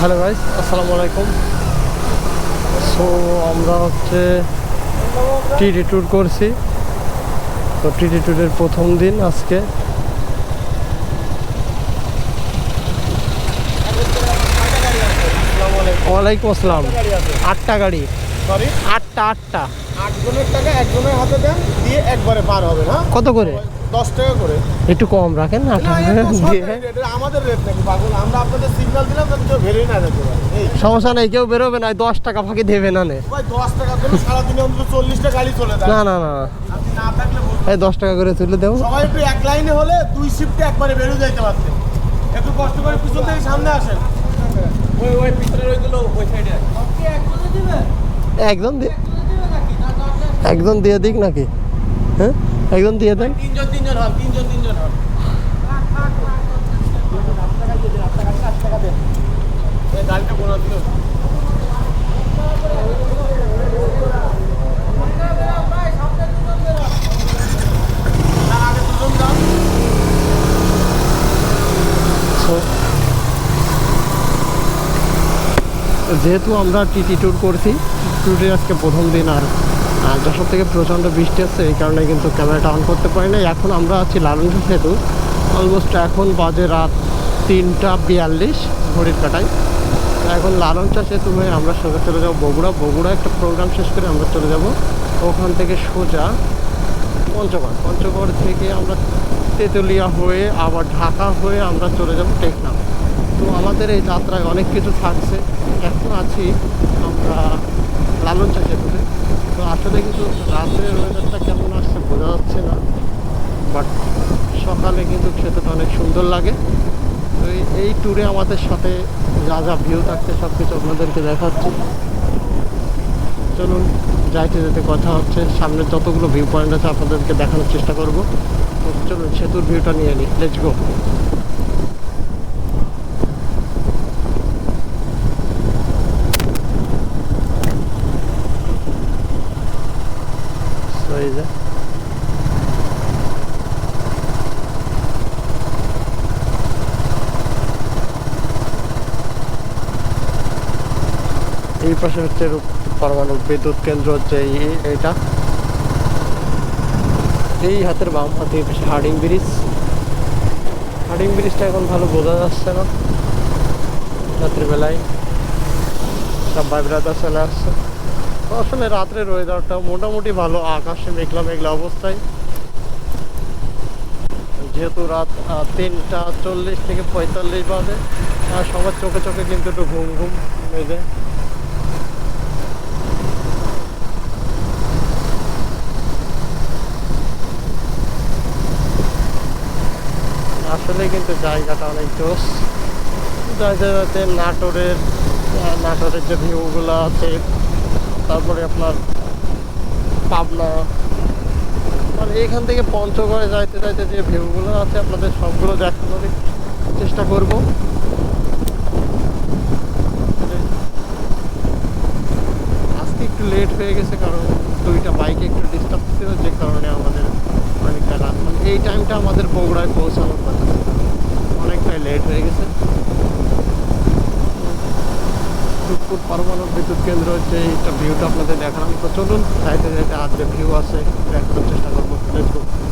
Hello guys আসসালামু আলাইকুম so আমরা হচ্ছে টিডি ট্যুর করছি। তো টিডি ট্যুরের প্রথম দিন আজকে। ওয়ালাইকুম আসসালাম। আটটা গাড়ি। সরি আটটা আটটা। আট জনের টাকা একজনের হাতে দেন দিয়ে একবারে পার হবে না? কত করে? দশ টাকা করে। একটু কম রাখেন না আমাদের রেট নাকি পাগল? আমরা আপনাদের সিগন্যাল সমস্যা নেই কেউ বেরোবে না দশ টাকা ফাঁকি দেবে না নে। ভাই দশ টাকা করে সারাদিনে অন্তত চল্লিশটা গাড়ি চলে না না না আপনি না থাকলে বুঝবেন। এই দশ টাকা করে তুলে দেবো। সবাই একটু এক লাইনে হলে দুই শিফটে একবারে বেরিয়ে যাইতে পারতেন। একটু কষ্ট করে পিছন থেকে সামনে আসেন। ওই ওই পিছনের ওইগুলো ওই সাইডে একজন দিয়ে একজন দিয়ে দিক নাকি? হ্যাঁ? একজন দিয়ে দেন। তিনজন তিনজন হন তিনজন তিনজন হন। যেহেতু আমরা টিটি ট্যুর করছি ট্যুরের আজকে প্রথম দিন আর যশোর থেকে প্রচণ্ড বৃষ্টি আসছে এই কারণে কিন্তু ক্যামেরাটা অন করতে পারি না এখন আমরা আছি লালন সেতু অলমোস্ট এখন বাজে রাত তিনটা বিয়াল্লিশ ঘড়ির কাটায়। এখন লালনচা সেতু হয়ে আমরা সোজা চলে যাব বগুড়া। বগুড়া একটা প্রোগ্রাম শেষ করে আমরা চলে যাব ওখান থেকে সোজা পঞ্চগড়। পঞ্চগড় থেকে আমরা তেঁতুলিয়া হয়ে, আবার ঢাকা হয়ে আমরা চলে যাব টেকনাফ। তো আমাদের এই যাত্রায় অনেক কিছু থাকছে। এখন আছি আমরা লালনচা সেতুতে তো আসলে কিন্তু রাত্রের ওয়েদারটা কেমন আসছে বোঝা যাচ্ছে না। বাট সকালে কিন্তু সেতুটা অনেক সুন্দর লাগে। তো এই- ট্যুরে আমাদের সাথে যা যা ভিউ থাকছে সব কিছু আপনাদেরকে দেখাচ্ছি। চলুন, যাইতে যেতে কথা হচ্ছে। সামনে যতগুলো ভিউ পয়েন্ট আছে আপনাদেরকে দেখানোর চেষ্টা করব। তো চলুন, সেতুর ভিউটা নিয়ে নিই লেটস গো এই যে এই পাশে হচ্ছে পরমাণু বিদ্যুৎ কেন্দ্র হচ্ছে এইটা। এই হাতের বাম হাতে এই পাশে হার্ডিং ব্রিজ। হার্ডিং ব্রিজটা এখন ভালো বোঝা যাচ্ছে না। রাত্রিবেলায় সব ভাইব্রাদার চলে আসছে। আসলে রাত্রের ওয়েদারটা মোটামুটি ভালো, আকাশে মেঘলা মেঘলা অবস্থায়। যেহেতু রাত তিনটা চল্লিশ থেকে পঁয়তাল্লিশ বাজে, আর সবার চোখে চোখে কিন্তু একটু ঘুম ঘুম মেজে আসলে কিন্তু জায়গাটা অনেক জোস। যাইতে নাটোরের নাটোরের যে ভিউগুলো আছে, তারপরে আপনার পাবনা। মানে এখান থেকে পঞ্চগড়ে যাইতে যাইতে যে ভিউগুলো আছে, আপনাদের সবগুলো দেখানোর চেষ্টা করব। আজকে একটু লেট হয়ে গেছে, কারণ দুইটা বাইকে একটু ডিস্টার্ব ছিল, যে কারণে আমাদের অনেকটা রাত। মানে এই টাইমটা আমাদের বগুড়ায় পৌঁছানোর কথা। লেট হয়ে গেছে। রূপপুর পরমাণু বিদ্যুৎ কেন্দ্র হচ্ছে এইটা ভিউটা আপনাদের দেখালাম। তো চলুন সাইডে সাইডে আর যে ভিউ আছে দেখানোর চেষ্টা করব। Go.